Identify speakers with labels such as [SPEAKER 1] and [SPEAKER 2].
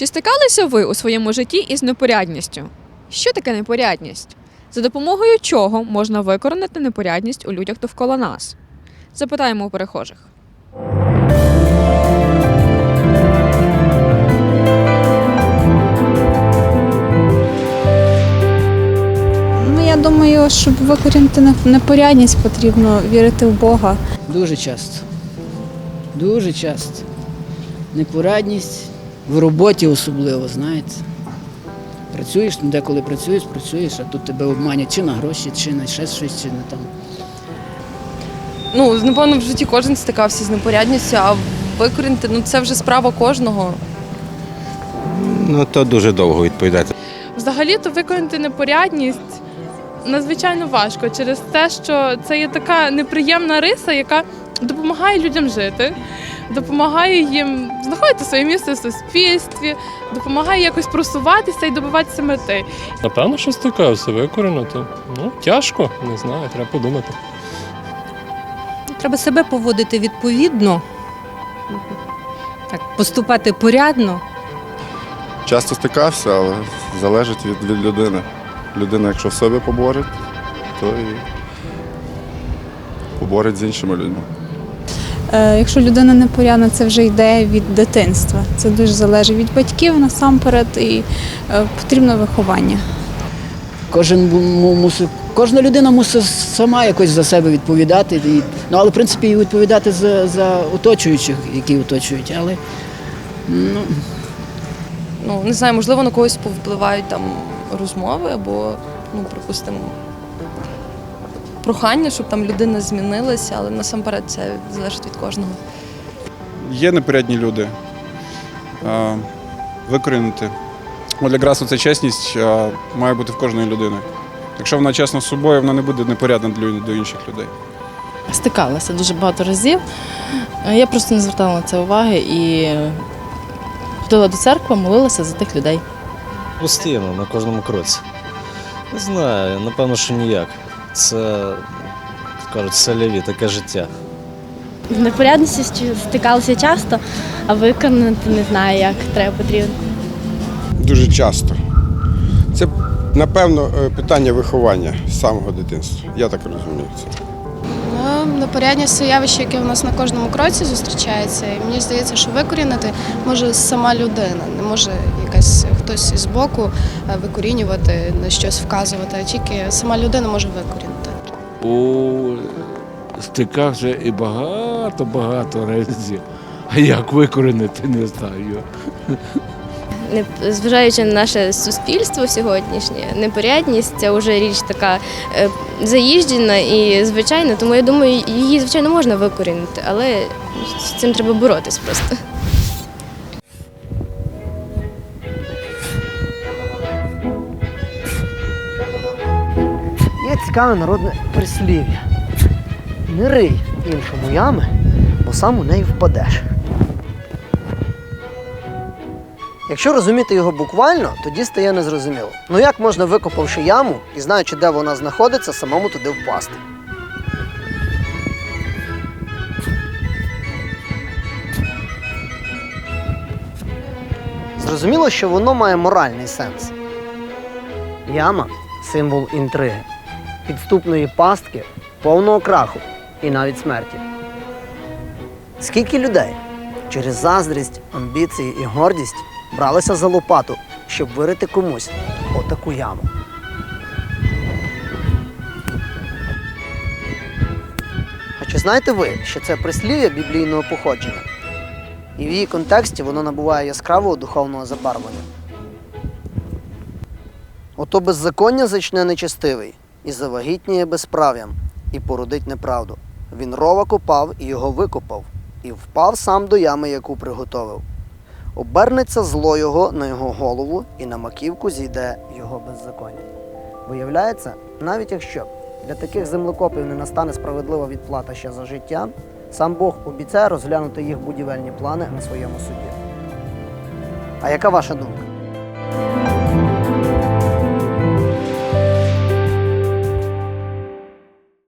[SPEAKER 1] Чи стикалися ви у своєму житті із непорядністю? Що таке непорядність? За допомогою чого можна викоренити непорядність у людях довкола нас? Запитаємо у перехожих.
[SPEAKER 2] Ну, я думаю, щоб викорінити непорядність, потрібно вірити в Бога.
[SPEAKER 3] Дуже часто. Дуже часто. Непорадність в роботі особливо, знаєте. Працюєш, ну, деколи працюєш, працюєш, а тут тебе обманять чи на гроші, чи на ще щось, чи на там.
[SPEAKER 4] Ну, напевно, в житті кожен стикався з непорядністю, а викорінити ну це вже справа кожного.
[SPEAKER 5] Ну, то дуже довго відповідати.
[SPEAKER 6] Взагалі-то виконати непорядність надзвичайно важко через те, що це є така неприємна риса, яка допомагає людям жити, допомагає їм знаходити своє місце в суспільстві, допомагає якось просуватися і добиватися мети.
[SPEAKER 7] Напевно, що стикався, викорінити. Ну, тяжко, не знаю, треба подумати.
[SPEAKER 8] Треба себе поводити відповідно, так, поступати порядно.
[SPEAKER 9] Часто стикався, але залежить від, від людини. Людина, якщо в себе поборить, то і поборить з іншими людьми.
[SPEAKER 2] Е, якщо людина непорядна, це вже йде від дитинства. Це дуже залежить від батьків насамперед і е, потрібно виховання.
[SPEAKER 3] Кожен му- мусить, кожна людина мусить сама якось за себе відповідати. І, ну, але в принципі і відповідати за, за оточуючих, які оточують. Але ну,
[SPEAKER 4] Ну, не знаю, можливо, на когось повпливають там розмови або, ну, припустимо, прохання, щоб там людина змінилася, але насамперед це залежить від кожного.
[SPEAKER 10] Є непорядні люди. Викорінити. От якраз оця чесність має бути в кожної людини. Якщо вона чесна з собою, вона не буде непорядна для- до інших людей.
[SPEAKER 11] Стикалася дуже багато разів. Я просто не звертала на це уваги і ходила до церкви, молилася за тих людей.
[SPEAKER 12] Постійно, на кожному кроці. Не знаю, напевно, що ніяк. Це, кажуть, селяві, таке життя.
[SPEAKER 13] З непорядністю стикалися часто, а виконати не знаю, як треба потрібно.
[SPEAKER 9] Дуже часто. Це, напевно, е, питання виховання з самого дитинства. Я так розумію це.
[SPEAKER 14] Ну, непорядність це явище, яке у нас на кожному кроці зустрічається. І мені здається, що викорінити може сама людина, не може якась хтось із боку е, викорінювати, на щось вказувати, а тільки сама людина може викорінити.
[SPEAKER 7] У стикався і багато-багато разів. А як викоренити, не знаю.
[SPEAKER 13] Не- Зважаючи на наше суспільство сьогоднішнє, непорядність це вже річ така е, заїжджена і звичайна, тому я думаю, її звичайно можна викорінити, але з цим треба боротись просто.
[SPEAKER 3] Цікаве народне прислів'я. Не рий іншому ями, бо сам у неї впадеш. Якщо розуміти його буквально, тоді стає незрозуміло. Ну як можна, викопавши яму і знаючи, де вона знаходиться, самому туди впасти? Зрозуміло, що воно має моральний сенс. Яма символ інтриги, підступної пастки, повного краху і навіть смерті. Скільки людей через заздрість, амбіції і гордість бралися за лопату, щоб вирити комусь отаку яму. А чи знаєте ви, що це прислів'я біблійного походження? І в її контексті воно набуває яскравого духовного забарвлення. Ото беззаконня зачне нечестивий, і завагітніє безправ'ям, і породить неправду. Він рова копав і його викопав, і впав сам до ями, яку приготовив. Обернеться зло його на його голову, і на маківку зійде його беззаконня. Виявляється, навіть якщо для таких землекопів не настане справедлива відплата ще за життя, сам Бог обіцяє розглянути їх будівельні плани на своєму суді. А яка ваша думка?